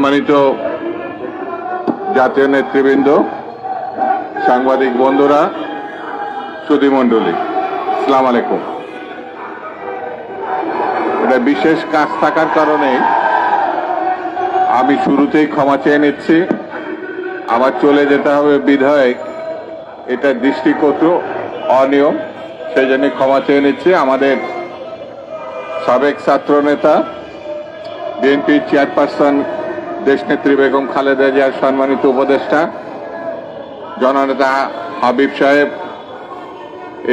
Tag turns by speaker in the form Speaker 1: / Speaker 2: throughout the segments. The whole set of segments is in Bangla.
Speaker 1: সম্মানিত জাতীয় নেতৃবৃন্দ, সাংবাদিক বন্ধুরা সুধীমণ্ডলী সালাম আলাইকুম। এটা বিশেষ কাজ থাকার কারণে আমি শুরুতেই ক্ষমা চেয়ে নিচ্ছি। আবার চলে যেতে হবে বিধায়ক, এটা দৃষ্টিকটু অনিয়ম সেই জন্য ক্ষমা চেয়ে নিচ্ছি। আমাদের সাবেক ছাত্র নেতা, বিএনপি চেয়ারপারসন দেশনেত্রী বেগম খালেদা জিয়ার সম্মানিত উপদেষ্টা, জননেতা হাবিব সাহেব,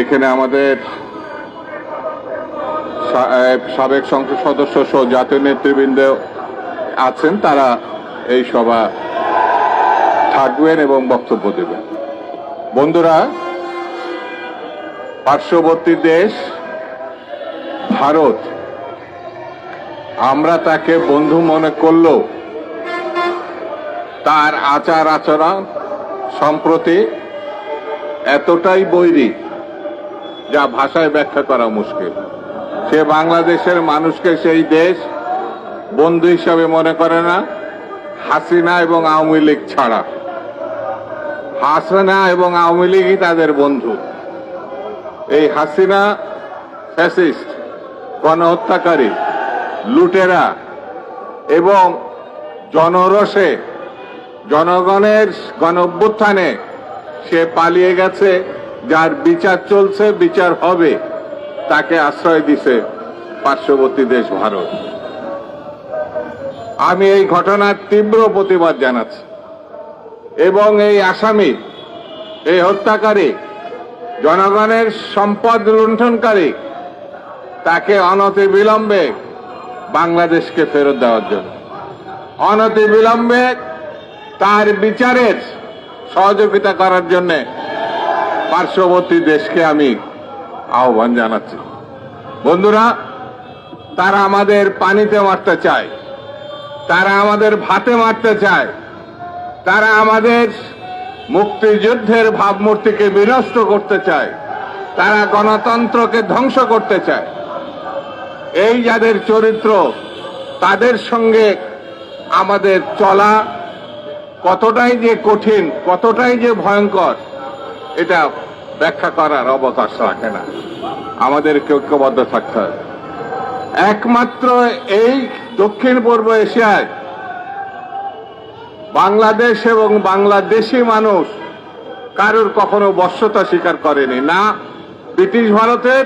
Speaker 1: এখানে আমাদের সাবেক সংসদ সদস্য সহ জাতীয় নেতৃবৃন্দ আছেন, তারা এই সভা থাকবেন এবং বক্তব্য দেবেন। বন্ধুরা, পার্শ্ববর্তী দেশ, ভারত, আমরা তাকে বন্ধু মনে করলেও তার আচার আচরণ সম্প্রতি এতটাই বৈরী যা ভাষায় ব্যাখ্যা করা মুশকিল। সে বাংলাদেশের মানুষকে সেই দেশ বন্ধু হিসাবে মনে করে না, হাসিনা এবং আওয়ামী লীগ ছাড়া। হাসিনা এবং আওয়ামী লীগই তাদের বন্ধু। এই হাসিনা ফ্যাসিস্ট, গণহত্যাকারী, লুটেরা এবং জনরসে জনগণের গণঅভ্যুত্থানে সে পালিয়ে গেছে, যার বিচার চলছে, বিচার হবে, তাকে আশ্রয় দিছে পার্শ্ববর্তী দেশ ভারত। আমি এই ঘটনার তীব্র প্রতিবাদ জানাচ্ছি এবং এই আসামি, এই হত্যাকারী, জনগণের সম্পদ লুণ্ঠনকারী, তাকে অনতি বিলম্বে বাংলাদেশকে ফেরত দেওয়ার জন্য। অনতি বিলম্বে তার বিচারের সহযোগিতা করার জন্য পার্শ্ববর্তী দেশকে আমি আহ্বান জানাচ্ছি। বন্ধুরা, তারা আমাদের পানিতে মারতে চায়, তারা আমাদের ভাতে মারতে চায়, তারা আমাদের মুক্তিযুদ্ধের ভাবমূর্তিকে বিনষ্ট করতে চায়, তারা গণতন্ত্রকে ধ্বংস করতে চায়। এই যাদের চরিত্র, তাদের সঙ্গে আমাদের চলা কতটাই যে কঠিন, কতটাই যে ভয়ঙ্কর, এটা ব্যাখ্যা করার অবকাশ রাখে না। আমাদেরকে ঐক্যবদ্ধ থাকতে হবে একমাত্র এই দক্ষিণ পূর্ব এশিয়ায় বাংলাদেশ এবং বাংলাদেশি মানুষ কারোর কখনো বর্ষতা স্বীকার করেনি, না ব্রিটিশ ভারতের,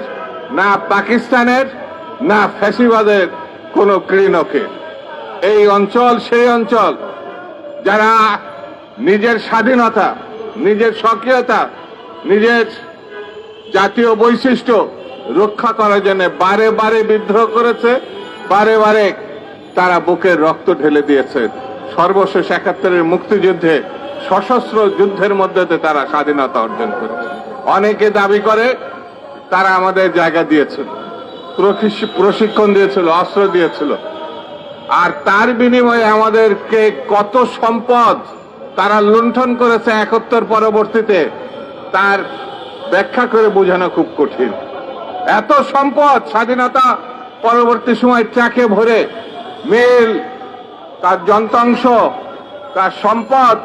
Speaker 1: না পাকিস্তানের, না ফ্যাসিবাদের কোনো ক্লিনকে এই অঞ্চল, সেই অঞ্চল যারা নিজের স্বাধীনতা, নিজের স্বকীয়তা, নিজের জাতীয় বৈশিষ্ট্য রক্ষা করার জন্য বারে বারে বিদ্রোহ করেছে, বারে বারে তারা বুকের রক্ত ঢেলে দিয়েছে। সর্বশেষ একাত্তরের মুক্তিযুদ্ধে সশস্ত্র যুদ্ধের মধ্যে তারা স্বাধীনতা অর্জন করেছে। অনেকে দাবি করে তারা আমাদের জায়গা দিয়েছিল প্রশিক্ষণ দিয়েছিল, অস্ত্র দিয়েছিল। আর তার বিনিময়ে আমাদেরকে কত সম্পদ তারা লুণ্ঠন করেছে একত্তর পরবর্তীতে, তার ব্যাখ্যা করে বোঝানো খুব কঠিন। এত সম্পদ স্বাধীনতা পরবর্তী সময় ট্রাকে ভরে মিল, তার যন্ত্রাংশ, তার সম্পদ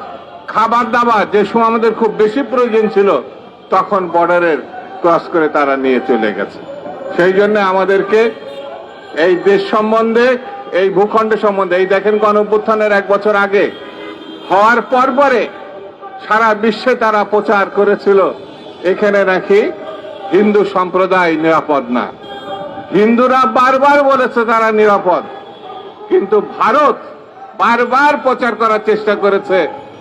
Speaker 1: খাবার দাবার যে সময় আমাদের খুব বেশি প্রয়োজন ছিল, তখন বর্ডারের ক্রস করে তারা নিয়ে চলে গেছে। সেই জন্য আমাদেরকে এই দেশ সম্বন্ধে এই ভূখণ্ড সম্বন্ধে, এই দেখেন গণ এক বছর আগে, হওয়ার পর পরে সারা বিশ্বে তারা প্রচার করেছিল, এখানে নাকি হিন্দু সম্প্রদায় নিরাপদ না। হিন্দুরা বারবার বলেছে তারা নিরাপদ, কিন্তু ভারত বারবার প্রচার করার চেষ্টা করেছে,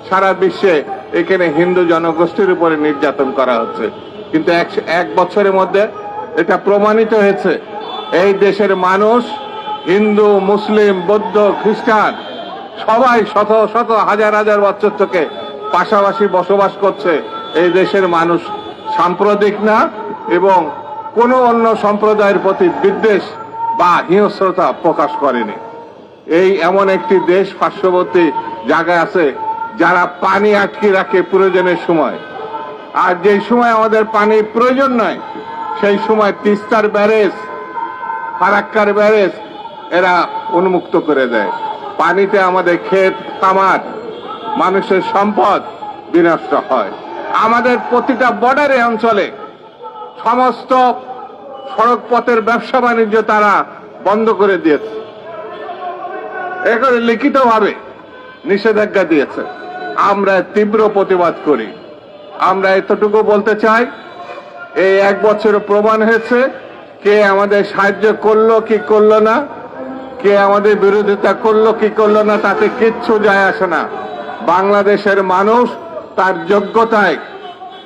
Speaker 1: সারা বিশ্বে এখানে হিন্দু জনগোষ্ঠীর উপরে নির্যাতন করা হচ্ছে। কিন্তু এক বছরের মধ্যে এটা প্রমাণিত হয়েছে, এই দেশের মানুষ হিন্দু, মুসলিম, বৌদ্ধ, খ্রিস্টান, সবাই শত শত হাজার হাজার বছর থেকে পাশাপাশি বসবাস করছে। এই দেশের মানুষ সাম্প্রদায়িক না এবং কোনো অন্য সম্প্রদায়ের প্রতি বিদ্বেষ বা হিংস্রতা প্রকাশ করেনি। এই এমন একটি দেশ পার্শ্ববর্তী জায়গায় আছে যারা পানি আটকে রাখে প্রয়োজনের সময়। আর যেই সময় আমাদের পানির প্রয়োজন নয়, সেই সময় তিস্তার ব্যারেজ, ফারাক্কার ব্যারেজ এরা উন্মুক্ত করে দেয়। পানিতে আমাদের ক্ষেত কামার মানুষের সম্পদ বিনষ্ট হয়। আমাদের প্রতিটা বর্ডারে অঞ্চলে সমস্ত সড়ক পথের ব্যবসা বাণিজ্য তারা বন্ধ করে দিয়েছে। এখানে লিখিতভাবে নিষেধাজ্ঞা দিয়েছে। আমরা তীব্র প্রতিবাদ করি। আমরা এতটুকু বলতে চাই, এই এক বছর প্রমাণ হয়েছে কে আমাদের সাহায্য করল, কি করল না। কে আমাদের বিরোধিতা করল, কি করল না, তাতে কিচ্ছু যায় আসে না। বাংলাদেশের মানুষ তার যোগ্যতায়,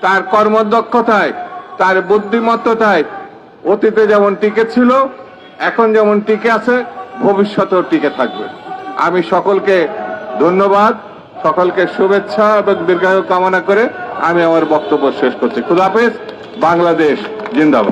Speaker 1: তার কর্মদক্ষতায়, তার বুদ্ধিমত্ততায় অতীতে যেমন টিকে ছিল, এখন যেমন টিকে আছে, ভবিষ্যতেও টিকে থাকবে। আমি সকলকে ধন্যবাদ, সকলকে শুভেচ্ছা এবং দীর্ঘায়ু কামনা করে আমি আমার বক্তব্য শেষ করছি। খুদাফেজ বাংলাদেশ, জিন্দাবাদ।